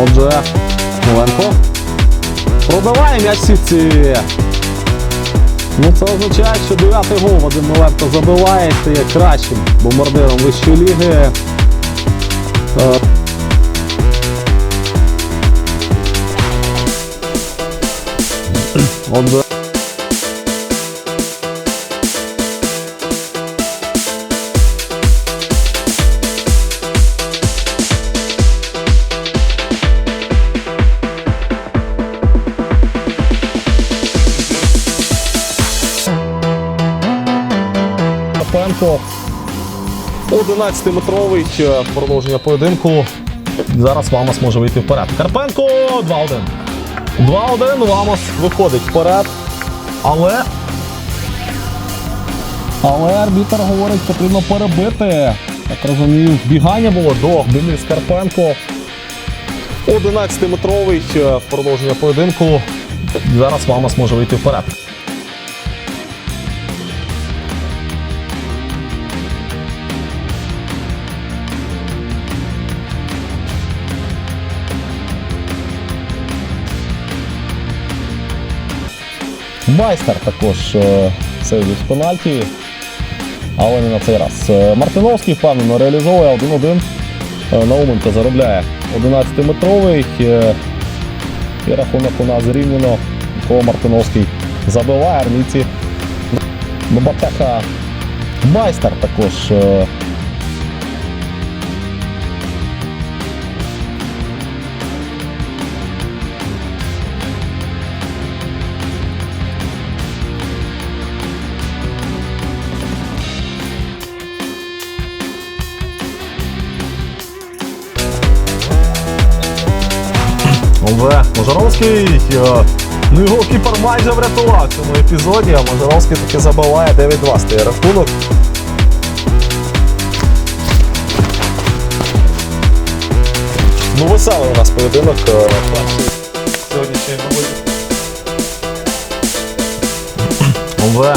Отже, Смоленко. Пробиває м'яч сітці. Ну, це означає, що дев'ятий гол Вадим Миленко забиває і стає кращим бомбардиром вищої ліги. Е, Отже. Карпенко. 11-метровий е, продовження поєдинку. Зараз Вамос може вийти вперед. Карпенко 2-1. 2-1. Вамос виходить вперед. Але. Але арбітр говорить, потрібно перебити. Так розумію, бігання було до Денис Карпенко. 11-метровий е, продовження поєдинку. Зараз Вамос може вийти вперед. Майстер також сейвить з пенальті, але не на цей раз. Е, Мартиновський впевнено реалізовує 1-1. Е, Науменко заробляє 11-метровий. е, І рахунок у нас зрівняно. Микола Мартиновський забиває армійці. Бабатеха майстер також. Е, Але Можаровський, е, ну його кіпер майже врятував в цьому епізоді, а Можаровський таки забиває 9-2 стає рахунок. Ну, веселий у нас поєдинок. е, перший Сьогоднішній новий. Але